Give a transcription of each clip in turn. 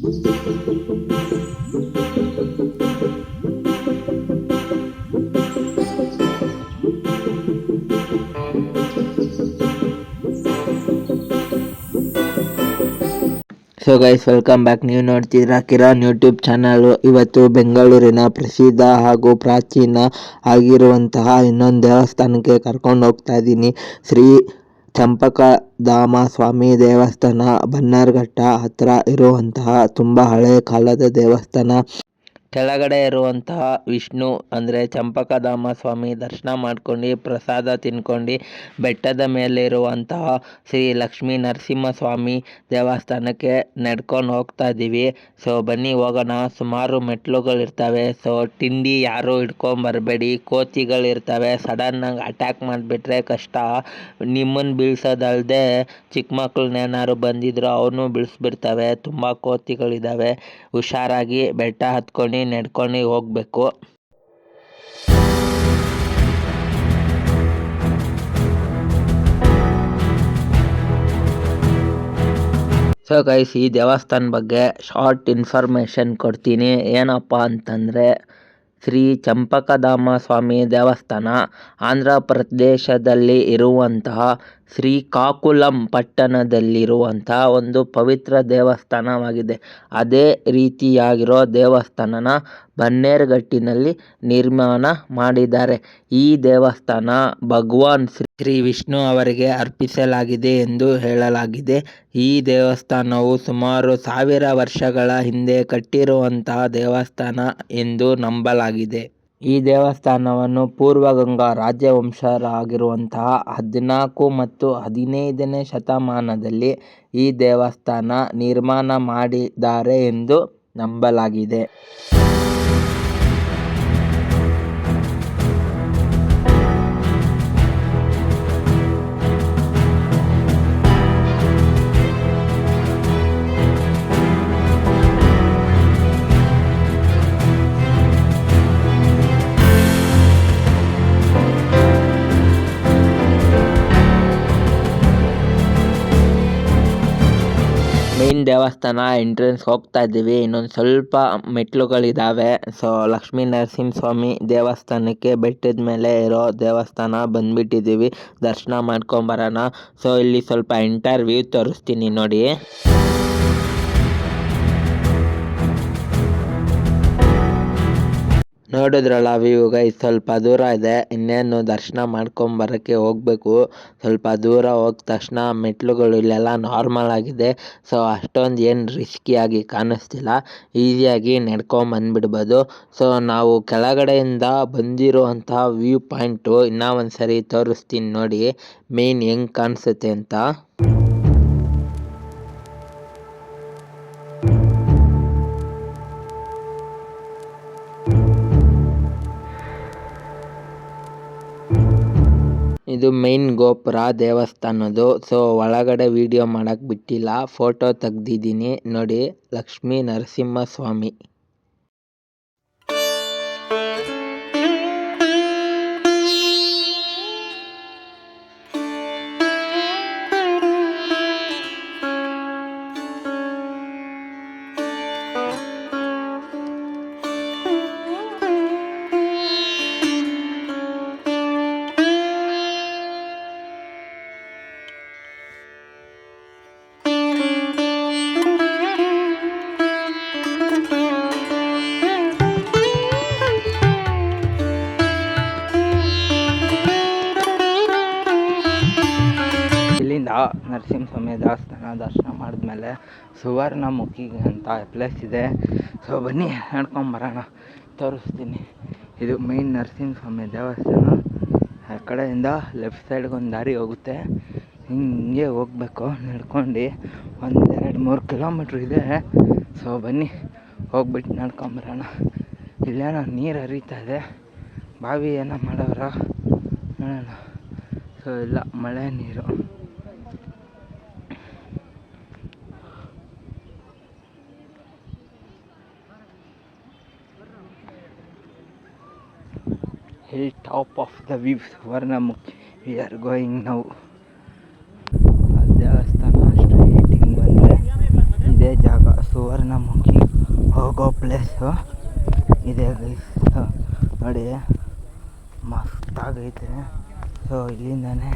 So guys welcome back ನೀವು ನೋಡ್ತಿದ್ದೀರಾ Chiron YouTube channel. ಇವತ್ತು ಬೆಂಗಳೂರಿನ ಪ್ರಸಿದ್ಧ ಹಾಗೂ ಪ್ರಾಚೀನ ಆಗಿರುವಂತಹ ಇನ್ನೊಂದು ದೇವಸ್ಥಾನಕ್ಕೆ ಕರ್ಕೊಂಡು ಹೋಗ್ತಾ ಇದ್ದೀನಿ. ಶ್ರೀ ಚಂಪಕಧಾಮ ಸ್ವಾಮಿ ದೇವಸ್ಥಾನ ಬನ್ನೇರುಘಟ್ಟ ಹತ್ರ ಇರುವಂತಹ ತುಂಬ ಹಳೆಯ ಕಾಲದ ದೇವಸ್ಥಾನ. ಕೆಳಗಡೆ ಇರುವಂತಹ ವಿಷ್ಣು ಅಂದರೆ ಚಂಪಕಧಾಮ ಸ್ವಾಮಿ ದರ್ಶನ ಮಾಡ್ಕೊಂಡು ಪ್ರಸಾದ ತಿನ್ಕೊಂಡು ಬೆಟ್ಟದ ಮೇಲೆ ಇರುವಂತಹ ಶ್ರೀ ಲಕ್ಷ್ಮೀ ನರಸಿಂಹಸ್ವಾಮಿ ದೇವಸ್ಥಾನಕ್ಕೆ ನಡ್ಕೊಂಡು ಹೋಗ್ತಾ ಇದ್ದೀವಿ. ಸೊ ಬನ್ನಿ ಹೋಗೋಣ. ಸುಮಾರು ಮೆಟ್ಲುಗಳಿರ್ತವೆ ಸೊ ತಿಂಡಿ ಯಾರು ಹಿಡ್ಕೊಂಬರ್ಬೇಡಿ ಕೋತಿಗಳಿರ್ತವೆ ಸಡನ್ನಾಗಿ ಅಟ್ಯಾಕ್ ಮಾಡಿಬಿಟ್ರೆ ಕಷ್ಟ. ನಿಮ್ಮನ್ನು ಬೀಳ್ಸೋದಲ್ಲದೆ ಚಿಕ್ಕ ಮಕ್ಳನ್ನೇನಾದ್ರು ಬಂದಿದ್ರು ಅವನು ಬೀಳಿಸ್ಬಿಡ್ತವೆ. ತುಂಬ ಕೋತಿಗಳಿದ್ದಾವೆ ಹುಷಾರಾಗಿ ಬೆಟ್ಟ ಹತ್ಕೊಂಡು ನಡ್ಕೊಂಡು ಹೋಗಬೇಕು. ಸೊ ಗೈಸ್ ಈ ದೇವಸ್ಥಾನ ಬಗ್ಗೆ ಶಾರ್ಟ್ ಇನ್ಫಾರ್ಮೇಷನ್ ಕೊಡ್ತೀನಿ. ಏನಪ್ಪ ಅಂತಂದರೆ ಶ್ರೀ ಚಂಪಕಧಾಮ ಸ್ವಾಮಿ ದೇವಸ್ಥಾನ ಆಂಧ್ರ ಪ್ರದೇಶದಲ್ಲಿ ಇರುವಂತಹ ಶ್ರೀಕಾಕುಲಂ ಪಟ್ಟಣದಲ್ಲಿರುವಂತಹ ಒಂದು ಪವಿತ್ರ ದೇವಸ್ಥಾನವಾಗಿದೆ. ಅದೇ ರೀತಿಯಾಗಿರೋ ದೇವಸ್ಥಾನನ ಬನ್ನೇರುಘಟ್ಟಿನಲ್ಲಿ ನಿರ್ಮಾಣ ಮಾಡಿದ್ದಾರೆ. ಈ ದೇವಸ್ಥಾನ ಭಗವಾನ್ ಶ್ರೀ ವಿಷ್ಣು ಅವರಿಗೆ ಅರ್ಪಿಸಲಾಗಿದೆ ಎಂದು ಹೇಳಲಾಗಿದೆ. ಈ ದೇವಸ್ಥಾನವು ಸುಮಾರು ಸಾವಿರ ವರ್ಷಗಳ ಹಿಂದೆ ಕಟ್ಟಿರುವಂತಹ ದೇವಸ್ಥಾನ ಎಂದು ನಂಬಲಾಗಿದೆ. ಈ ದೇವಸ್ಥಾನವನ್ನು ಪೂರ್ವಗಂಗಾ ರಾಜವಂಶರಾಗಿರುವಂತಹ ಹದಿನಾಲ್ಕು ಮತ್ತು ಹದಿನೈದನೇ ಶತಮಾನದಲ್ಲಿ ಈ ದೇವಸ್ಥಾನ ನಿರ್ಮಾಣ ಮಾಡಿದ್ದಾರೆ ಎಂದು ನಂಬಲಾಗಿದೆ. ದೇವಸ್ಥಾನ ಎಂಟ್ರೆನ್ಸ್ ಹೋಗ್ತಾ ಇದ್ದೀವಿ. ಇನ್ನೊಂದು ಸ್ವಲ್ಪ ಮೆಟ್ಲುಗಳಿದ್ದಾವೆ ಸೊ ಲಕ್ಷ್ಮೀ ನರಸಿಂಹಸ್ವಾಮಿ ದೇವಸ್ಥಾನಕ್ಕೆ ಬೆಟ್ಟದ ಮೇಲೆ ಇರೋ ದೇವಸ್ಥಾನ ಬಂದ್ಬಿಟ್ಟಿದ್ದೀವಿ. ದರ್ಶನ ಮಾಡ್ಕೊಂಬರೋಣ ಸೊ ಇಲ್ಲಿ ಸ್ವಲ್ಪ ಇಂಟರ್ವ್ಯೂ ತೋರಿಸ್ತೀನಿ ನೋಡಿ. ನೋಡಿದ್ರಲ್ಲ ವ್ಯೂ ಗೈಸ್ ಸ್ವಲ್ಪ ದೂರ ಇದೆ, ಇನ್ನೇನು ದರ್ಶನ ಮಾಡ್ಕೊಂಬರೋಕ್ಕೆ ಹೋಗಬೇಕು. ಸ್ವಲ್ಪ ದೂರ ಹೋದ ತಕ್ಷಣ ಮೆಟ್ಲುಗಳು ಇಲ್ಲೆಲ್ಲ ನಾರ್ಮಲ್ ಆಗಿದೆ. ಸೊ ಅಷ್ಟೊಂದು ಏನು ರಿಸ್ಕಿಯಾಗಿ ಕಾಣಿಸ್ತಿಲ್ಲ. ಈಸಿಯಾಗಿ ನಡ್ಕೊಂಬಂದ್ಬಿಡ್ಬೋದು ಸೊ ನಾವು ಕೆಳಗಡೆಯಿಂದ ಬಂದಿರುವಂಥ ವ್ಯೂ ಪಾಯಿಂಟು ಇನ್ನೂ ಒಂದು ಸರಿ ತೋರಿಸ್ತೀನಿ ನೋಡಿ ಮೇನ್ ಹೆಂಗೆ ಕಾಣಿಸುತ್ತೆ ಅಂತ. ಇದು ಮೈನ್ ಗೋಪುರ ದೇವಸ್ಥಾನದ್ದು. ಸೊ ಒಳಗಡೆ ವಿಡಿಯೋ ಮಾಡಕ್ ಬಿಟ್ಟಿಲ್ಲ. ಫೋಟೋ ತೆಗ್ದಿದೀನಿ ನೋಡಿ, ಲಕ್ಷ್ಮಿ ನರಸಿಂಹಸ್ವಾಮಿ. ಇಲ್ಲಿಂದ ನರಸಿಂಹಸ್ವಾಮಿ ದೇವಸ್ಥಾನ ದರ್ಶನ ಮಾಡಿದ್ಮೇಲೆ ಸುವರ್ಣಮುಖಿಗೆ ಅಂತ ಪ್ಲೇಸ್ ಇದೆ. ಸೊ ಬನ್ನಿ ನಡ್ಕೊಂಬರೋಣ ತೋರಿಸ್ತೀನಿ. ಇದು ಮೇನ್ ನರಸಿಂಹಸ್ವಾಮಿ ದೇವಸ್ಥಾನ. ಆ ಕಡೆಯಿಂದ ಲೆಫ್ಟ್ ಸೈಡ್ಗೆ ಒಂದು ದಾರಿ ಹೋಗುತ್ತೆ. ಹಿಂಗೆ ಹೋಗ್ಬೇಕು. ನಡ್ಕೊಂಡು ಒಂದು ಎರಡು ಮೂರು ಕಿಲೋಮೀಟ್ರ್ ಇದೆ. ಸೊ ಬನ್ನಿ ಹೋಗ್ಬಿಟ್ಟು ನಡ್ಕೊಂಬರೋಣ ಇಲ್ಲೇನೋ ನೀರು ಹರಿತಾ ಇದೆ. ಬಾವಿ ಏನೋ ಮಾಡೋರ. ನೋಡೋಣ. ಸೊ ಇಲ್ಲ, ಮಳೆ ನೀರು. Hill top of the view Suvarnamukhi we are going now. ಆ ದೇವಸ್ಥಾನ ಸ್ಟ್ರೈಟ್ ಹಿಂಗೆ ಬಂದರೆ ಇದೇ ಜಾಗ. ಸುವರ್ಣ ಮುಖಿ ಹೋಗೋ ಪ್ಲೇಸು ಇದೆ ಗೈಸ್ ನೋಡಿ ಮಸ್ತಾಗೈತೆ ಸೊ ಇಲ್ಲಿಂದನೇ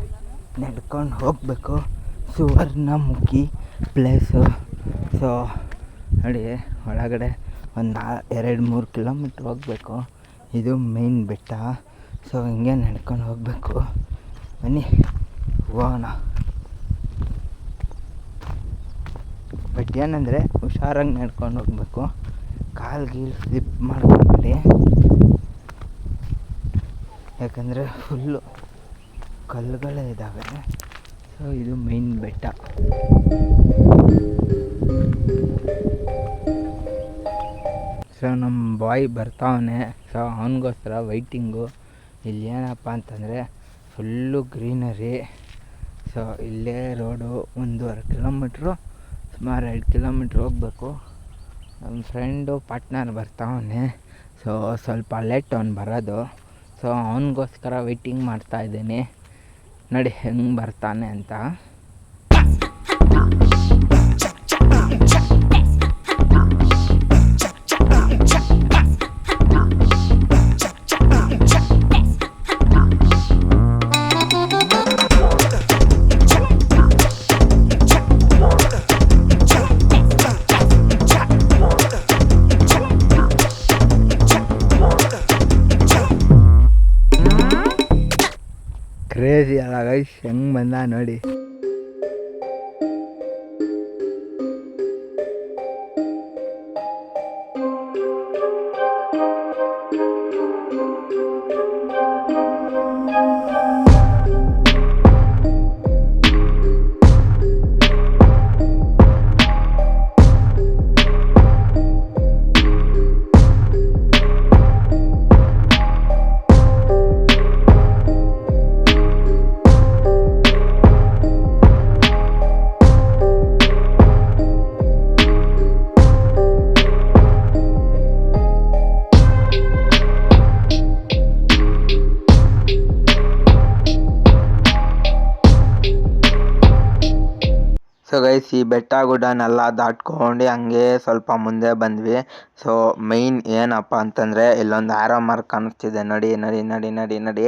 ನಡ್ಕೊಂಡು ಹೋಗಬೇಕು. ಸುವರ್ಣಮುಖಿ ಪ್ಲೇಸು ಸೊ ನೋಡಿ, ಒಳಗಡೆ ಒಂದು ಎರಡು ಮೂರು ಕಿಲೋಮೀಟ್ರ್ ಹೋಗಬೇಕು. ಇದು ಮೇನ್ ಬೆಟ್ಟ. ಸೊ ಹಿಂಗೆ ನಡ್ಕೊಂಡು ಹೋಗಬೇಕು. ಬನ್ನಿ, ಹೋಗೋಣ. ಬಟ್ ಏನಂದರೆ, ಹುಷಾರಾಗಿ ನಡ್ಕೊಂಡು ಹೋಗಬೇಕು. ಕಾಲು ಗೀಲು ಸ್ಲಿಪ್ ಮಾಡ್ಕೊಂಡ್ಬಿಡಿ ಯಾಕಂದರೆ ಫುಲ್ಲು ಕಲ್ಲುಗಳೇ ಇದ್ದಾವೆ ಸೊ ಇದು ಮೈನ್ ಬೆಟ್ಟ. ಸೊ ನಮ್ಮ ಬಾಯ್ ಬರ್ತಾವನೆ. ಸೊ ಅವನಿಗೋಸ್ಕರ ವೈಟಿಂಗು ಇಲ್ಲಿ ಏನಪ್ಪ ಅಂತಂದರೆ ಫುಲ್ಲು ಗ್ರೀನರಿ ಸೊ ಇಲ್ಲೇ ರೋಡು ಒಂದೂವರೆ ಕಿಲೋಮೀಟ್ರು ಸುಮಾರು ಎರಡು ಕಿಲೋಮೀಟ್ರ್ ಹೋಗಬೇಕು. ನಮ್ಮ ಫ್ರೆಂಡು ಪಾರ್ಟ್ನರ್ ಬರ್ತಾವನೆ ಸೊ ಸ್ವಲ್ಪ ಲೇಟ್ ಅವ್ನು ಬರೋದು. ಸೊ ಅವನಿಗೋಸ್ಕರ ವೆಯ್ಟಿಂಗ್ ಮಾಡ್ತಾಯಿದ್ದೀನಿ ನೋಡಿ ಹೆಂಗೆ ಬರ್ತಾನೆ ಅಂತ. ಕ್ರೇಜಿ ಅಲ್ಲ ಗೈಸ್ ಹೆಂಗೆ ಬಂದ ನೋಡಿ. ಸೊ ಗೈಸ್ ಈ ಬೆಟ್ಟ ಗುಡ್ಡನೆಲ್ಲ ದಾಟ್ಕೊಂಡು ಹಂಗೆ ಸ್ವಲ್ಪ ಮುಂದೆ ಬಂದ್ವಿ. ಸೊ ಮೈನ್ ಏನಪ್ಪ ಅಂತಂದರೆ ಇಲ್ಲೊಂದು ಆರೋ ಮಾರ್ಕ್ ಕಾಣಿಸ್ತಿದೆ. ನಡಿ ನಡಿ ನಡಿ ನಡಿ ನಡಿ.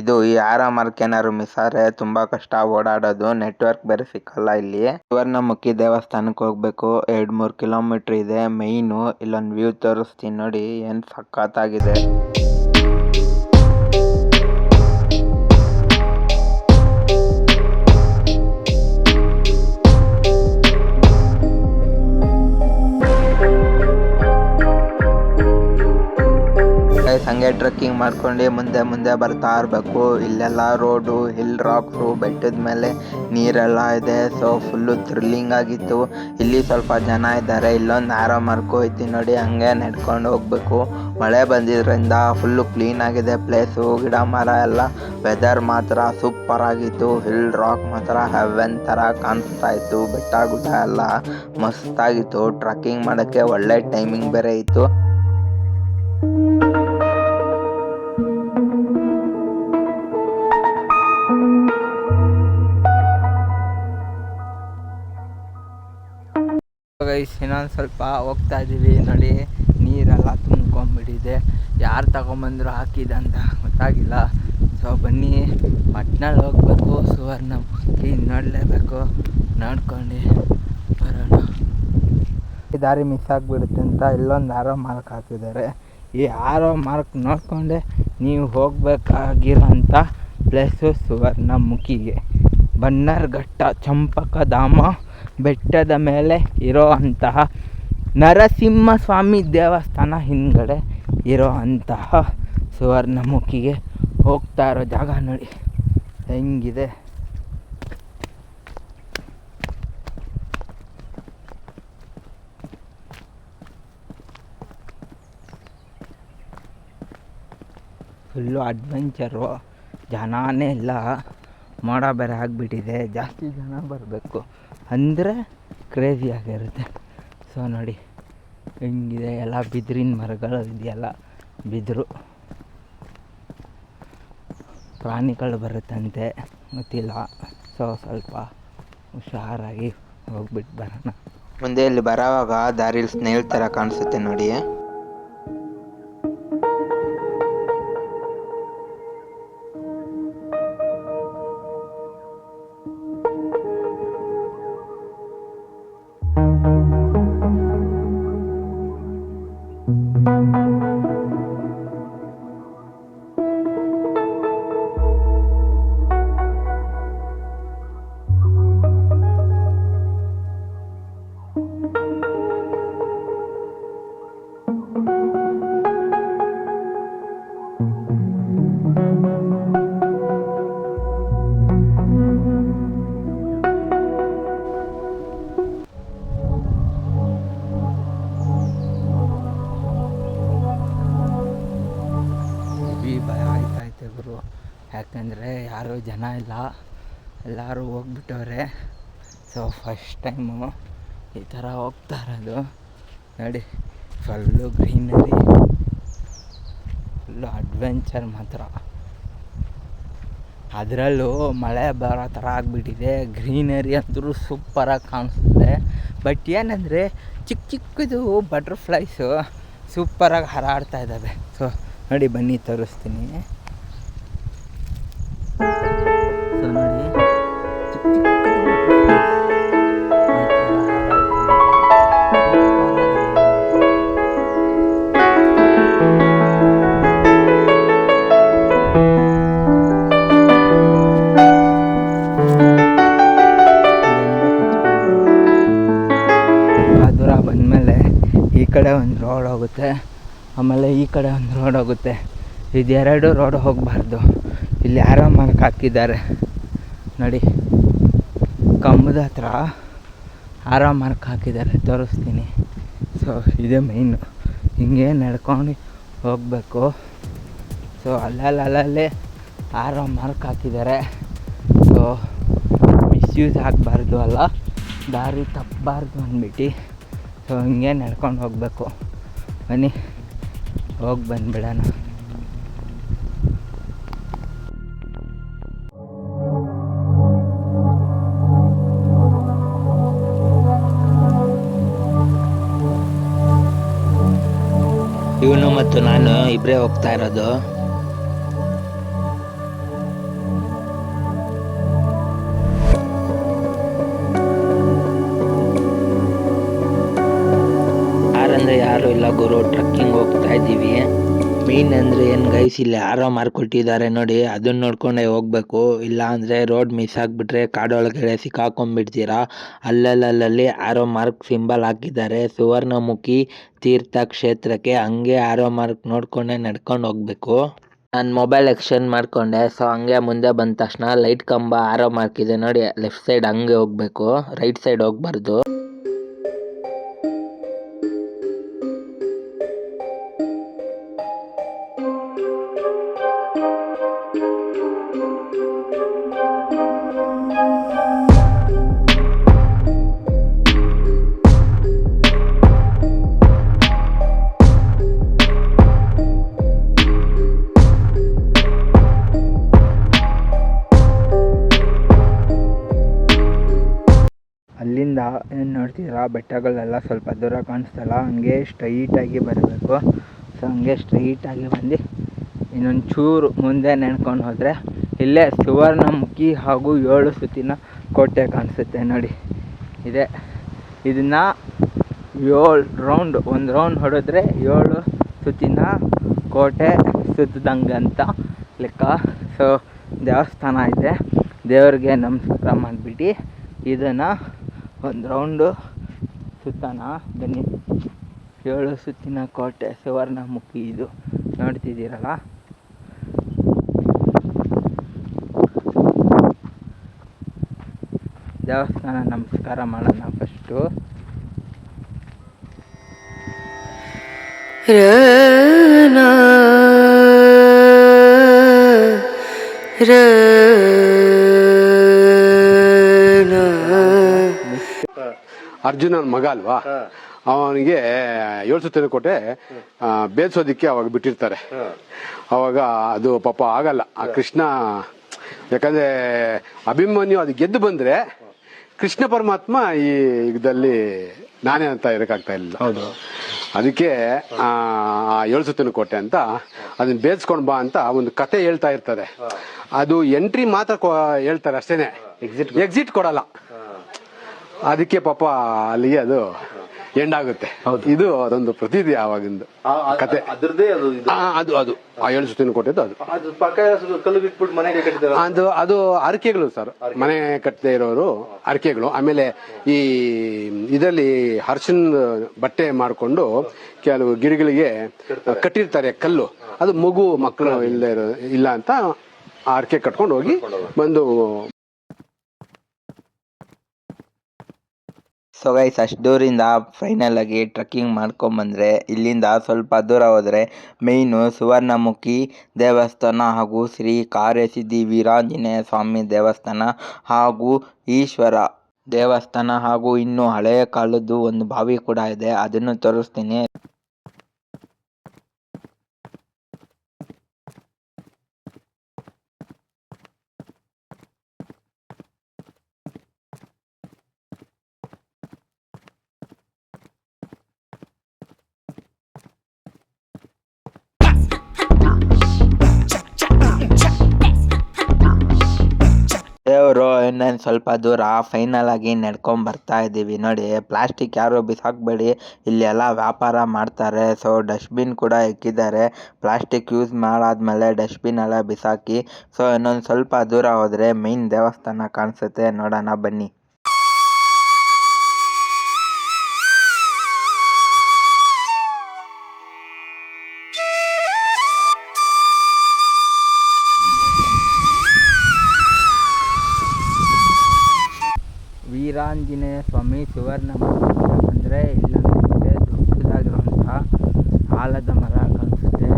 ಇದು ಈ ಆರೋ ಮಾರ್ಕ್ ಏನಾದ್ರು ಮಿಸ್ ಆದರೆ ತುಂಬ ಕಷ್ಟ ಓಡಾಡೋದು. ನೆಟ್ವರ್ಕ್ ಬೇರೆ ಸಿಕ್ಕಲ್ಲ ಇಲ್ಲಿ. ಸುವರ್ಣಮುಖಿ ದೇವಸ್ಥಾನಕ್ಕೆ ಹೋಗ್ಬೇಕು. ಎರಡು ಮೂರು ಕಿಲೋಮೀಟ್ರ್ ಇದೆ. ಮೈನು ಇಲ್ಲೊಂದು ವ್ಯೂ ತೋರಿಸ್ತೀನಿ ನೋಡಿ. ಏನು ಸಖತ್ತಾಗಿದೆ. ಹಂಗೆ ಟ್ರೆಕ್ಕಿಂಗ್ ಮಾಡ್ಕೊಂಡು, ಮುಂದೆ ಮುಂದೆ ಬರ್ತಾ ಇರಬೇಕು. ಇಲ್ಲೆಲ್ಲ ರೋಡು ಹಿಲ್ ರಾಕ್ಸು ಬೆಟ್ಟದ ಮೇಲೆ ನೀರೆಲ್ಲ ಇದೆ. ಸೊ ಫುಲ್ಲು ಥ್ರಿಲ್ಲಿಂಗ್ ಆಗಿತ್ತು. ಇಲ್ಲಿ ಸ್ವಲ್ಪ ಜನ ಇದ್ದಾರೆ. ಇಲ್ಲೊಂದು ಆರೋ ಮಾರ್ಕ್ ಐತಿ ನೋಡಿ, ಹಂಗೆ ನಡ್ಕೊಂಡು ಹೋಗ್ಬೇಕು. ಮಳೆ ಬಂದಿದ್ದರಿಂದ ಫುಲ್ಲು ಕ್ಲೀನ್ ಆಗಿದೆ ಪ್ಲೇಸು ಗಿಡ ಮರ ಎಲ್ಲ ವೆದರ್ ಮಾತ್ರ ಸೂಪರ್ ಆಗಿತ್ತು. ಹಿಲ್ ರಾಕ್ ಮಾತ್ರ ಹೆವೆನ್ ಥರ ಕಾಣಿಸ್ತಾ ಇತ್ತು. ಬೆಟ್ಟ, ಗುಡ್ಡ ಎಲ್ಲ ಮಸ್ತಾಗಿತ್ತು ಟ್ರಕ್ಕಿಂಗ್ ಮಾಡೋಕ್ಕೆ ಒಳ್ಳೆ ಟೈಮಿಂಗ್ ಬೇರೆ ಇತ್ತು. ಇನ್ನೊಂದು ಸ್ವಲ್ಪ ಹೋಗ್ತಾ ಇದ್ದೀವಿ ನೋಡಿ ನೀರೆಲ್ಲ ತುಂಬ್ಕೊಂಬಿಟ್ಟಿದೆ. ಯಾರು ತಗೊಂಬಂದ್ರು ಹಾಕಿದೆ ಅಂತ ಗೊತ್ತಾಗಿಲ್ಲ. ಸೊ ಬನ್ನಿ ಪಟ್ನಲ್ಲಿ ಹೋಗ್ಬೇಕು ಸುವರ್ಣಮುಖಿ ನೋಡಲೇಬೇಕು. ನೋಡ್ಕೊಂಡು ಬರೋಣ. ಈ ದಾರಿ ಮಿಸ್ ಆಗಿಬಿಡುತ್ತೆ ಅಂತ ಇಲ್ಲೊಂದು ಆರೋ ಮಾರ್ಕ್ ಹಾಕಿದ್ದಾರೆ. ಈ ಆರೋ ಮಾರ್ಕ್ ನೋಡಿಕೊಂಡೆ ನೀವು ಹೋಗಬೇಕಾಗಿರೋಂಥ ಪ್ಲೇಸು ಸುವರ್ಣ ಮುಖಿಗೆ. ಬನ್ನರ್ಘಟ್ಟ, ಚಂಪಕಧಾಮ. ಬೆಟ್ಟದ ಮೇಲೆ ಇರೋ ನರಸಿಂಹ ಸ್ವಾಮಿ ದೇವಸ್ಥಾನ ಹಿಂದ್ಗಡೆ ಇರೋ ಸುವರ್ಣಮುಖಿಗೆ ಹೋಗ್ತಾ ಇರೋ ಜಾಗ ನೋಡಿ. ಹೆಂಗಿದೆ? ಫುಲ್ಲು ಅಡ್ವೆಂಚರು ಜನಾನೇ ಇಲ್ಲ. ಮೋಡ ಬೇರೆ ಆಗಿಬಿಟ್ಟಿದೆ. ಜಾಸ್ತಿ ಜನ ಬರಬೇಕು. ಅಂದರೆ ಕ್ರೇಜಿ ಆಗಿರುತ್ತೆ. ಸೊ ನೋಡಿ, ಹೆಂಗಿದೆ ಎಲ್ಲ ಬಿದಿರಿನ ಮರಗಳು ಇದೆಯಲ್ಲ ಬಿದಿರು. ಪ್ರಾಣಿಗಳು ಬರುತ್ತಂತೆ, ಗೊತ್ತಿಲ್ಲ. ಸೊ ಸ್ವಲ್ಪ ಹುಷಾರಾಗಿ ಹೋಗ್ಬಿಟ್ಟು ಬರೋಣ. ಮುಂದೆ ಇಲ್ಲಿ ಬರೋವಾಗ ದಾರಿಲಿ ಸ್ನೇಹಿಲ್ ತರ ಕಾಣಿಸುತ್ತೆ ನೋಡಿ. ಫಸ್ಟ್ ಟೈಮು ಈ ಥರ ಹೋಗ್ತಾ ಇರೋದು. ನೋಡಿ ಫುಲ್ಲು ಗ್ರೀನರಿ ಫುಲ್ಲು ಅಡ್ವೆಂಚರ್ ಮಾತ್ರ. ಅದರಲ್ಲೂ ಮಳೆ ಬರೋ ಥರ ಆಗಿಬಿಟ್ಟಿದೆ. ಗ್ರೀನರಿ ಅಂತೂ ಸೂಪರಾಗಿ ಕಾಣಿಸುತ್ತೆ. ಬಟ್ ಏನಂದರೆ ಚಿಕ್ಕ ಚಿಕ್ಕದು ಬಟರ್ಫ್ಲೈಸು ಸೂಪರಾಗಿ ಹಾರಾಡ್ತಾ ಇದ್ದಾವೆ ಸೊ ನೋಡಿ ಬನ್ನಿ ತೋರಿಸ್ತೀನಿ. ಬಂದಮೇಲೆ ಈ ಕಡೆ ಒಂದು ರೋಡ್ ಹೋಗುತ್ತೆ, ಆಮೇಲೆ ಈ ಕಡೆ ಒಂದು ರೋಡ್ ಹೋಗುತ್ತೆ. ಇದೆರಡು ರೋಡ್ ಹೋಗಬಾರ್ದು. ಇಲ್ಲಿ ಯಾರೋ ಮಾರ್ಕ್ ಹಾಕಿದ್ದಾರೆ. ನೋಡಿ, ಕಂಬದ ಹತ್ರ ಆರೋ ಮಾರ್ಕ್ ಹಾಕಿದ್ದಾರೆ. ತೋರಿಸ್ತೀನಿ. ಸೊ ಇದೇ ಮೈನು ಹಿಂಗೆ ನಡ್ಕೊಂಡು ಹೋಗಬೇಕು. ಸೊ ಅಲ್ಲಲ್ಲಿ ಅಲ್ಲಲ್ಲಿ ಆರೋ ಮಾರ್ಕ್ ಹಾಕಿದ್ದಾರೆ. ಸೊ ಮಿಸ್ಯೂಸ್ ಆಗಬಾರ್ದು ಅಲ್ಲ. ದಾರಿ ತಪ್ಪಬಾರ್ದು ಅಂದ್ಬಿಟ್ಟು. ಸೊ ಹಿಂಗೆ ನಡ್ಕೊಂಡು ಹೋಗಬೇಕು. ಬನ್ನಿ. ಹೋಗಿ ಬಂದ್ಬಿಡೋಣ. ಇವನು ಮತ್ತು ನಾನು ಇಬ್ಬರೇ ಹೋಗ್ತಾ ಇರೋದು. ಗುರು, ಟ್ರಕ್ಕಿಂಗ್ ಹೋಗ್ತಾ ಇದ್ದೀವಿ. ಮೀನ್ ಅಂದ್ರೆ ಏನ್ ಗೈಸ್ ಇಲ್ಲಿ ಯಾರೋ ಮಾರ್ಕೊಟ್ಟಿದ್ದಾರೆ ನೋಡಿ ಅದನ್ನ ನೋಡ್ಕೊಂಡೆ ಹೋಗ್ಬೇಕು. ಇಲ್ಲ ಅಂದ್ರೆ ರೋಡ್ ಮಿಸ್ ಆಗಿಬಿಟ್ರೆ ಕಾಡೊಳಗಡೆ ಸಿಕ್ಕಾಕೊಂಡ್ಬಿಡ್ತೀರಾ? ಅಲ್ಲಲ್ಲಲ್ಲಿ ಆರೋ ಮಾರ್ಕ್ ಸಿಂಬಲ್ ಹಾಕಿದ್ದಾರೆ. ಸುವರ್ಣಮುಖಿ ತೀರ್ಥ ಕ್ಷೇತ್ರಕ್ಕೆ ಹಂಗೆ ಆರೋ ಮಾರ್ಕ್ ನೋಡ್ಕೊಂಡೆ ನಡ್ಕೊಂಡು ಹೋಗ್ಬೇಕು. ನಾನು ಮೊಬೈಲ್ ಎಕ್ಸ್ಚೇಂಜ್ ಮಾಡ್ಕೊಂಡೆ ಸೊ ಹಂಗೆ ಮುಂದೆ ಬಂದ ತಕ್ಷಣ ಲೈಟ್ ಕಂಬ ಆರೋ ಮಾರ್ಕ್ ಇದೆ ನೋಡಿ ಲೆಫ್ಟ್ ಸೈಡ್ ಹಂಗೆ ಹೋಗ್ಬೇಕು ರೈಟ್ ಸೈಡ್ ಹೋಗ್ಬಾರ್ದು. ಅಲ್ಲಿಂದ ಏನು ನೋಡ್ತೀರಾ ಬೆಟ್ಟಗಳೆಲ್ಲ ಸ್ವಲ್ಪ ದೂರ ಕಾಣಿಸ್ತಲ್ಲ, ಹಂಗೆ ಸ್ಟ್ರೈಟಾಗಿ ಬರಬೇಕು. ಸೊ ಹಂಗೆ ಸ್ಟ್ರೈಟಾಗಿ ಬಂದು ಇನ್ನೊಂದು ಚೂರು ಮುಂದೆ ನೆನ್ಕೊಂಡು ಹೋದರೆ ಇಲ್ಲೇ ಸುವರ್ಣಮುಖಿ ಹಾಗೂ ಏಳು ಸುತ್ತಿನ ಕೋಟೆ ಕಾಣಿಸುತ್ತೆ ನೋಡಿ. ಇದೆ. ಇದನ್ನು ಏಳು ರೌಂಡ್ ಒಂದು ರೌಂಡ್ ಹೊಡೆದ್ರೆ ಏಳು ಸುತ್ತಿನ ಕೋಟೆ ಸುತ್ತದಂಗೆ ಅಂತ ಲೆಕ್ಕ. ಸೊ ದೇವಸ್ಥಾನ ಇದೆ. ದೇವ್ರಿಗೆ ನಮಸ್ಕಾರ ಮಾಡಿಬಿಟ್ಟು ಇದನ್ನು ಒಂದು ರೌಂಡು ಸುತ್ತಾನ? ಬನ್ನಿ. ಏಳು ಸುತ್ತಿನ ಕೋಟೆ ಸುವರ್ಣಮುಖಿ ಇದು. ನೋಡ್ತಿದ್ದೀರಲ್ಲ? ದೇವಸ್ಥಾನ ನಮಸ್ಕಾರ ಮಾಡೋಣ ಫಸ್ಟು ಅರ್ಜುನನ ಮಗ ಅಲ್ವಾ? ಅವನಿಗೆ ಏಳು ಸುತ್ತಿನ ಕೋಟೆ ಬೇಸೋದಿಕ್ಕೆ ಬೇಯಿಸೋದಿಕ್ಕೆ ಅವಾಗ ಬಿಟ್ಟಿರ್ತಾರೆ. ಅವಾಗ ಅದು ಪಾಪ ಆಗಲ್ಲ. ಆ ಕೃಷ್ಣ ಯಾಕಂದ್ರೆ ಅಭಿಮನ್ಯು ಅದು ಗೆದ್ದು ಬಂದ್ರೆ ಕೃಷ್ಣ ಪರಮಾತ್ಮ ಈ ಇದಲ್ಲಿ ನಾನೇ ಅಂತ ಇರಕ್ಕಾಗ್ತಾ ಇಲ್ಲ. ಹೌದು. ಅದಕ್ಕೆ ಆ ಏಳು ಸುತ್ತಿನ ಕೋಟೆ ಅಂತ ಅದನ್ನ ಬೇಯಿಸ್ಕೊಂಡ್ ಬಾ ಅಂತ ಒಂದು ಕತೆ ಹೇಳ್ತಾ ಇರ್ತದೆ. ಅದು ಎಂಟ್ರಿ ಮಾತ್ರ ಹೇಳ್ತಾರೆ ಅಷ್ಟೇನೆ. ಎಕ್ಸಿಟ್ ಎಕ್ಸಿಟ್ ಕೊಡಲ್ಲ. ಅದಕ್ಕೆ ಪಾಪ ಅಲ್ಲಿಗೆ ಅದು ಎಂಡ್ ಆಗುತ್ತೆ ಇದು ಅದೊಂದು ಪ್ರತಿದಿ ಆವಾಗಿಂದು ಕತೆ. ಅದು ಇದು. ಅದು ಅದು. ಆ ಏಳು ಸುತ್ತಿನ ಕೊಟ್ಟಿದ್ದು ಅದು. ಅದು ಪಕ್ಕ ಕಲ್ಲು ಬಿಟ್ಬಿಟ್ಟು ಮನೆಗೆ ಕಟ್ಟಿದಾರ ಅದು ಅದು ಅರಕೆಗಳು ಸರ್. ಮನೆ ಕಟ್ಟದೆ ಇರೋರು ಅರಕೆಗಳು ಆಮೇಲೆ ಈ ಇದರಲ್ಲಿ ಹರ್ಷನ್ ಬಟ್ಟೆ ಮಾಡಿಕೊಂಡು ಕೆಲವು ಗಿಡಗಳಿಗೆ ಕಟ್ಟಿರ್ತಾರೆ ಕಲ್ಲು. ಅದು ಮಗು ಮಕ್ಕಳು ಇಲ್ಲದೆ ಇರೋ ಇಲ್ಲ ಅಂತ ಆ ಅರಕೆ ಕಟ್ಕೊಂಡು ಹೋಗಿ ಬಂದು ಸೊ ಗೈಸ್ ಅಷ್ಟು ದೂರಿಂದ ಫೈನಲಾಗಿ ಟ್ರಕ್ಕಿಂಗ್ ಮಾಡ್ಕೊಂಬಂದ್ರೆ ಇಲ್ಲಿಂದ ಸ್ವಲ್ಪ ದೂರ ಹೋದರೆ ಮೇಯ್ನು ಸುವರ್ಣಮುಖಿ ದೇವಸ್ಥಾನ ಹಾಗೂ ಶ್ರೀ ಕಾರ್ಯಸಿದ್ಧಿ ವೀರಾಂಜನೇಯ ಸ್ವಾಮಿ ದೇವಸ್ಥಾನ ಹಾಗೂ ಈಶ್ವರ ದೇವಸ್ಥಾನ ಹಾಗೂ ಇನ್ನೂ ಹಳೆಯ ಕಾಲದ್ದು ಒಂದು ಬಾವಿ ಕೂಡ ಇದೆ. ಅದನ್ನು ತೋರಿಸ್ತೀನಿ. ಇನ್ನೇನು ಸ್ವಲ್ಪ ದೂರ ಫೈನಲ್ ಆಗಿ ನಡ್ಕೊಂಡ್ ಬರ್ತಾ ಇದ್ದೀವಿ ನೋಡಿ. ಪ್ಲಾಸ್ಟಿಕ್ ಯಾರು ಬಿಸಾಕಬೇಡಿ. ಇಲ್ಲಿ ಎಲ್ಲ ವ್ಯಾಪಾರ ಮಾಡ್ತಾರೆ. ಸೊ ಡಸ್ಟ್ಬಿನ್ ಕೂಡ ಇಕ್ಕಿದ್ದಾರೆ. ಪ್ಲಾಸ್ಟಿಕ್ ಯೂಸ್ ಮಾಡಾದ್ಮೇಲೆ ಡಸ್ಟ್ಬಿನ್ ಎಲ್ಲ ಬಿಸಾಕಿ. ಸೊ ಇನ್ನೊಂದು ಸ್ವಲ್ಪ ದೂರ ಹೋದರೆ ಮೇನ್ ದೇವಸ್ಥಾನ ಕಾಣಿಸುತ್ತೆ. ನೋಡೋಣ ಬನ್ನಿ. ವೀರಾಂಜನೇಯ ಸ್ವಾಮಿ ಸುವರ್ಣ ಅಂದರೆ ಇಲ್ಲ ದೊಡ್ಡದಾಗಿರುವಂಥ ಆಲದ ಮರ ಕಾಣಿಸುತ್ತೆ.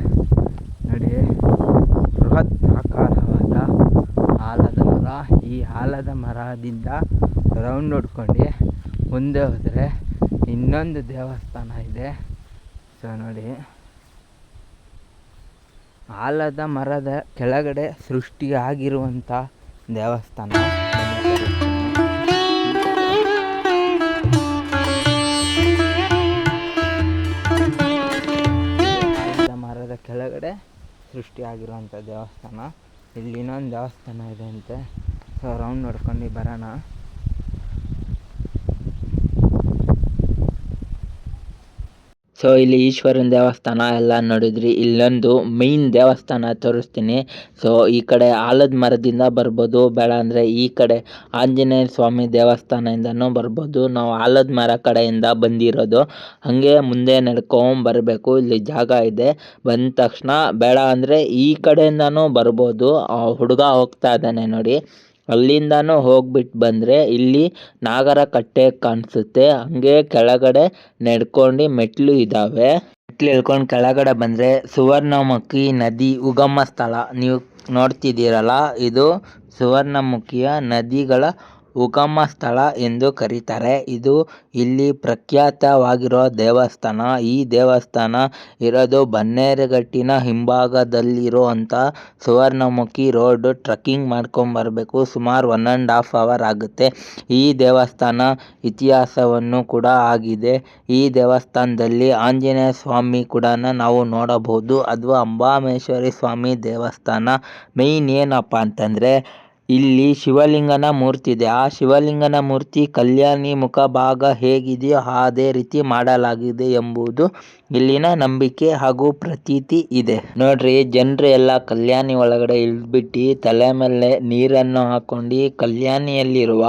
ನೋಡಿ, ಬೃಹತ್ ಆಕಾರವಾದ ಆಲದ ಮರ. ಈ ಆಲದ ಮರದಿಂದ ರೌಂಡ್ ಹೊಡ್ಕೊಂಡು ಮುಂದೆ ಹೋದರೆ ಇನ್ನೊಂದು ದೇವಸ್ಥಾನ ಇದೆ. ಸೊ ನೋಡಿ, ಆಲದ ಮರದ ಕೆಳಗಡೆ ಸೃಷ್ಟಿಯಾಗಿರುವಂಥ ದೇವಸ್ಥಾನ. ಕೆಳಗಡೆ ಸೃಷ್ಟಿಯಾಗಿರುವಂಥ ದೇವಸ್ಥಾನ. ಇಲ್ಲಿ ಇನ್ನೊಂದು ದೇವಸ್ಥಾನ ಇದೆ ಅಂತೆ. ಸೊ ರೌಂಡ್ ನೋಡ್ಕೊಂಡು ಬರೋಣ. ಸೊ ಇಲ್ಲಿ ಈಶ್ವರನ ದೇವಸ್ಥಾನ ಎಲ್ಲ ನೋಡಿದ್ರಿ. ಇಲ್ಲೊಂದು ಮೈನ್ ದೇವಸ್ಥಾನ ತೋರಿಸ್ತೀನಿ. ಸೊ ಈ ಕಡೆ ಆಲದ ಮರದಿಂದ ಬರ್ಬೋದು. ಬೇಡ ಅಂದರೆ ಈ ಕಡೆ ಆಂಜನೇಯ ಸ್ವಾಮಿ ದೇವಸ್ಥಾನದಿಂದನೂ ಬರ್ಬೋದು. ನಾವು ಆಲದ ಮರ ಕಡೆಯಿಂದ ಬಂದಿರೋದು. ಹಾಗೆ ಮುಂದೆ ನಡ್ಕೊಂಡ್ ಬರಬೇಕು. ಇಲ್ಲಿ ಜಾಗ ಇದೆ. ಬಂದ ತಕ್ಷಣ ಬೇಡ ಅಂದರೆ ಈ ಕಡೆಯಿಂದನೂ ಬರ್ಬೋದು. ಹುಡುಗ ಹೋಗ್ತಾ ಇದ್ದಾನೆ ನೋಡಿ. ಅಲ್ಲಿಂದನೂ ಹೋಗ್ಬಿಟ್ಟು ಬಂದರೆ ಇಲ್ಲಿ ನಾಗರ ಕಟ್ಟೆ ಕಾಣಿಸುತ್ತೆ. ಹಂಗೆ ಕೆಳಗಡೆ ನಡ್ಕೊಂಡು ಮೆಟ್ಲು ಇದ್ದಾವೆ ಮೆಟ್ಲು ಇಳ್ಕೊಂಡು ಕೆಳಗಡೆ ಬಂದರೆ ಸುವರ್ಣಮುಖಿ ನದಿ ಉಗಮ ಸ್ಥಳ. ನೀವು ನೋಡ್ತಿದ್ದೀರಲ್ಲ, ಇದು ಸುವರ್ಣಮುಖಿಯ ನದಿಗಳ ಉಗಮ ಸ್ಥಳ ಎಂದು ಕರೀತಾರೆ. ಇದು ಇಲ್ಲಿ ಪ್ರಖ್ಯಾತವಾಗಿರೋ ದೇವಸ್ಥಾನ. ಈ ದೇವಸ್ಥಾನ ಇರೋದು ಬನ್ನೇರುಘಟ್ಟಿನ ಹಿಂಭಾಗದಲ್ಲಿರುವಂಥ ಸುವರ್ಣಮುಖಿ ರೋಡ್. ಟ್ರಕ್ಕಿಂಗ್ ಮಾಡ್ಕೊಂಬರ್ಬೇಕು ಸುಮಾರು ಒನ್ ಆ್ಯಂಡ್ ಹಾಫ್ ಅವರ್ ಆಗುತ್ತೆ. ಈ ದೇವಸ್ಥಾನ ಇತಿಹಾಸವನ್ನು ಕೂಡ ಆಗಿದೆ. ಈ ದೇವಸ್ಥಾನದಲ್ಲಿ ಆಂಜನೇಯ ಸ್ವಾಮಿ ಕೂಡ ನಾವು ನೋಡಬಹುದು. ಅದು ಅಂಬಾಮೇಶ್ವರಿ ಸ್ವಾಮಿ ದೇವಸ್ಥಾನ. ಮೇಯ್ನ್ ಏನಪ್ಪ ಅಂತಂದರೆ ಇಲ್ಲಿ ಶಿವಲಿಂಗನ ಮೂರ್ತಿ ಇದೆ. ಆ ಶಿವಲಿಂಗನ ಮೂರ್ತಿ ಕಲ್ಯಾಣಿ ಮುಖ ಭಾಗ ಹೇಗಿದೆಯೋ ಅದೇ ರೀತಿ ಮಾಡಲಾಗಿದೆ ಎಂಬುದು ಇಲ್ಲಿನ ನಂಬಿಕೆ ಹಾಗೂ ಪ್ರತೀತಿ ಇದೆ. ನೋಡ್ರಿ, ಜನರು ಎಲ್ಲ ಕಲ್ಯಾಣಿ ಒಳಗಡೆ ಇಳಿದ್ಬಿಟ್ಟು ತಲೆ ಮೇಲೆ ನೀರನ್ನು ಹಾಕೊಂಡು ಕಲ್ಯಾಣಿಯಲ್ಲಿರುವ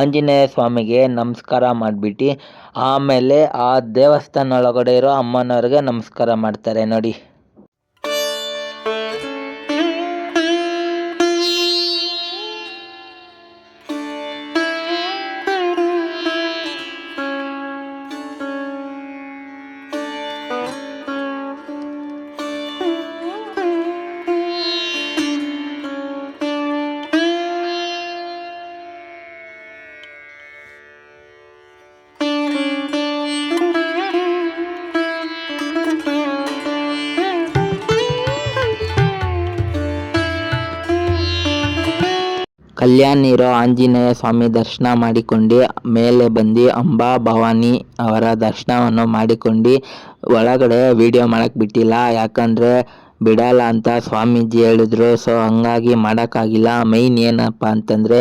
ಆಂಜನೇಯ ಸ್ವಾಮಿಗೆ ನಮಸ್ಕಾರ ಮಾಡಿಬಿಟ್ಟು ಆಮೇಲೆ ಆ ದೇವಸ್ಥಾನ ಒಳಗಡೆ ಇರೋ ಅಮ್ಮನವ್ರಿಗೆ ನಮಸ್ಕಾರ ಮಾಡ್ತಾರೆ. ನೋಡಿ ಕಲ್ಯಾಣ್ ಇರೋ ಆಂಜನೇಯ ಸ್ವಾಮಿ ದರ್ಶನ ಮಾಡಿಕೊಂಡು ಮೇಲೆ ಬಂದು ಅಂಬಾ ಭವಾನಿ ಅವರ ದರ್ಶನವನ್ನು ಮಾಡಿಕೊಂಡು ಒಳಗಡೆ ವಿಡಿಯೋ ಮಾಡಕ್ಕೆ ಬಿಟ್ಟಿಲ್ಲ. ಯಾಕಂದರೆ ಬಿಡಲ್ಲ ಅಂತ ಸ್ವಾಮೀಜಿ ಹೇಳಿದ್ರು. ಸೊ ಹಂಗಾಗಿ ಮಾಡೋಕ್ಕಾಗಿಲ್ಲ. ಮೈನ್ ಏನಪ್ಪ ಅಂತಂದರೆ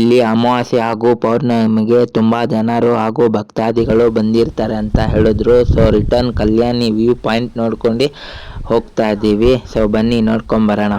ಇಲ್ಲಿ ಅಮಾವಾಸ್ಯೆ ಹಾಗೂ ಪೌರ್ಣಮಿಗೆ ತುಂಬ ಜನರು ಹಾಗೂ ಭಕ್ತಾದಿಗಳು ಬಂದಿರ್ತಾರೆ ಅಂತ ಹೇಳಿದ್ರು. ಸೊ ರಿಟರ್ನ್ ಕಲ್ಯಾಣಿ ವ್ಯೂ ಪಾಯಿಂಟ್ ನೋಡ್ಕೊಂಡು ಹೋಗ್ತಾ ಇದ್ದೀವಿ. ಸೊ ಬನ್ನಿ ನೋಡ್ಕೊಂಬರೋಣ.